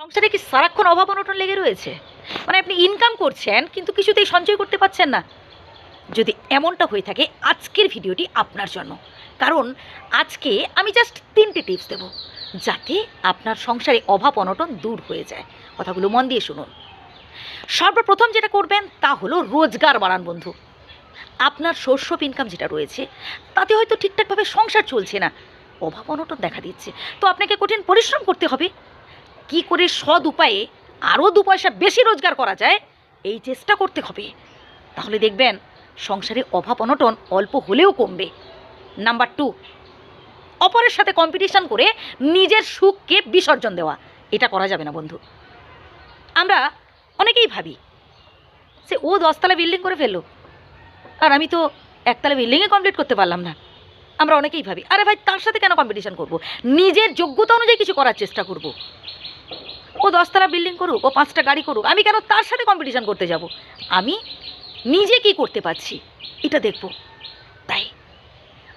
সংসারে কি সারাক্ষণ অভাব অনটন লেগে রয়েছে? মানে আপনি ইনকাম করছেন, কিন্তু কিছুতেই সঞ্চয় করতে পারছেন না। যদি এমনটা হয়ে থাকে, আজকের ভিডিওটি আপনার জন্য। কারণ আজকে আমি জাস্ট তিনটে টিপস দেব, যাতে আপনার সংসারে অভাব অনটন দূর হয়ে যায়। কথাগুলো মন দিয়ে শুনুন। সর্বপ্রথম যেটা করবেন, তা হলো রোজগার বাড়ান বন্ধু। আপনার অফ ইনকাম যেটা রয়েছে, তাতে হয়তো ঠিকঠাকভাবে সংসার চলছে না। অভাব অনটন দেখা দিচ্ছে। তো আপনাকে কঠিন পরিশ্রম করতে হবে। কি করে সৎ উপায়ে আরও দু পয়সা বেশি রোজগার করা যায়, এই চেষ্টা করতে হবে। তাহলে দেখবেন, সংসারে অভাব অনটন অল্প হলেও কমবে। নাম্বার টু, অপরের সাথে কম্পিটিশন করে নিজের সুখকে বিসর্জন দেওয়া। এটা করা যাবে না, বন্ধু। আমরা অনেকেই ভাবি, সে ও দশতলা বিল্ডিং করে ফেলল, আর আমি তো একতলা বিল্ডিংয়ে কমপ্লিট করতে পারলাম না। আমরা অনেকেই ভাবি, আরে ভাই, তার সাথে কেন কম্পিটিশন করব? নিজের যোগ্যতা অনুযায়ী কিছু করার চেষ্টা করব। দশতলা বিল্ডিং করুক ও পাঁচটা গাড়ি করুক, আমি কেন তার সাথে কম্পিটিশন করতে যাব? আমি নিজে কি করতে পারছি? এটা দেখব। তাই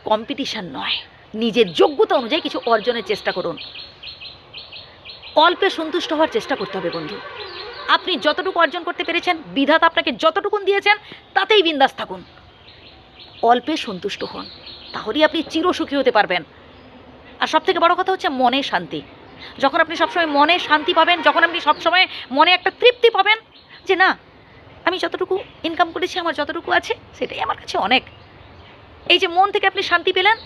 কম্পিটিশন নয়, নিজের যোগ্যতা অনুযায়ী কিছু অর্জনের চেষ্টা করুন। অল্পে সন্তুষ্ট হওয়ার চেষ্টা করতে হবে বন্ধু। আপনি যতটুকু অর্জন করতে পেরেছেন, বিধাতা আপনাকে যতটুকুন দিয়েছেন, তাতেই বিন্দাস থাকুন। অল্পে সন্তুষ্ট হন, তাহলেই আপনি চিরসুখী হতে পারবেন। আর সব থেকে বড় কথা হচ্ছে মনে শান্তি। যখন আপনি সবসময় মনে শান্তি পাবেন, যখন আপনি সবসময় মনে একটা তৃপ্তি পাবেন যে না, আমি যতটুকু ইনকাম করেছি, আমার যতটুকু আছে, সেটাই আমার কাছে অনেক। এই যে মন থেকে আপনি শান্তি পেলেন,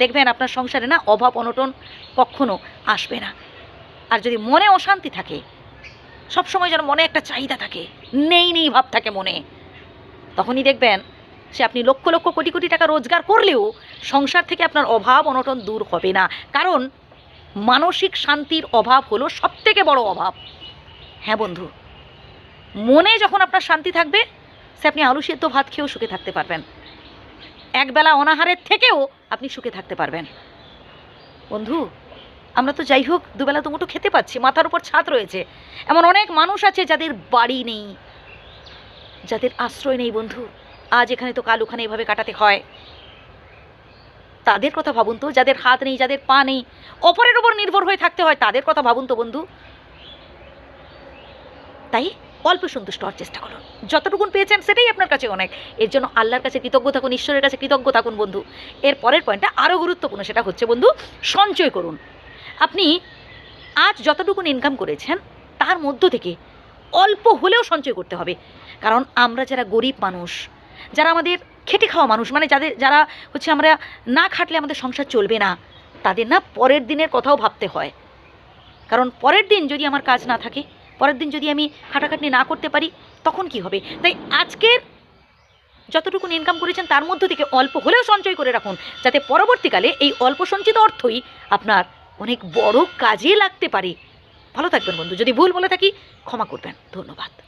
দেখবেন আপনার সংসারে না অভাব অনটন কখনো আসবে না। আর যদি মনে অশান্তি থাকে, সবসময় যেন মনে একটা চাহিদা থাকে, নেই নেই ভাব থাকে মনে, তখনই দেখবেন সে আপনি লক্ষ লক্ষ কোটি কোটি টাকা রোজগার করলেও সংসার থেকে আপনার অভাব অনটন দূর হবে না। কারণ মানসিক শান্তির অভাব হলো সবথেকে বড় অভাব। হ্যাঁ বন্ধু, মনে যখন আপনার শান্তি থাকবে, সে আপনি আলু সেদ্ধ ভাত খেয়েও সুখে থাকতে পারবেন। একবেলা অনাহারের থেকেও আপনি সুখে থাকতে পারবেন। বন্ধু, আমরা তো যাই হোক, দুবেলা দুমুটো খেতে পাচ্ছি, মাথার উপর ছাদ রয়েছে। এমন অনেক মানুষ আছে যাদের বাড়ি নেই, যাদের আশ্রয় নেই বন্ধু। আজ এখানে তো কাল ওখানে এভাবে কাটাতে হয়। তাদের কথা ভাবুন তো, যাদের হাত নেই, যাদের পা নেই, অপরের উপর নির্ভর হয়ে থাকতে হয় তাদের কথা ভাবুন তো বন্ধু। তাই অল্প সন্তুষ্ট হওয়ার চেষ্টা করুন। যতটুকুন পেয়েছেন সেটাই আপনার কাছে অনেক। এর জন্য আল্লাহর কাছে কৃতজ্ঞ থাকুন, ঈশ্বরের কাছে কৃতজ্ঞ থাকুন বন্ধু। এর পরের পয়েন্টটা আরও গুরুত্বপূর্ণ, সেটা হচ্ছে বন্ধু, সঞ্চয় করুন। আপনি আজ যতটুকুন ইনকাম করেছেন, তার মধ্য থেকে অল্প হলেও সঞ্চয় করতে হবে। কারণ আমরা যারা গরিব মানুষ, যারা আমাদের খেটে খাওয়া মানুষ। মানে যাদের, যারা হচ্ছে আমরা না খাটলে আমাদের সংসার চলবে না, তাদের না পরের দিনের কথাও ভাবতে হয়। কারণ পরের দিন যদি আমার কাজ না থাকে, পরের দিন যদি আমি খাটাখাটনি না করতে পারি, তখন কি হবে? তাই আজকের যতটুকু ইনকাম করেছেন, তার মধ্য থেকে অল্প হলেও সঞ্চয় করে রাখুন, যাতে পরবর্তীকালে এই অল্প সঞ্চিত অর্থই আপনার অনেক বড় কাজে লাগতে পারে। ভালো থাকবেন বন্ধু। যদি ভুল বলে থাকি, ক্ষমা করবেন। ধন্যবাদ।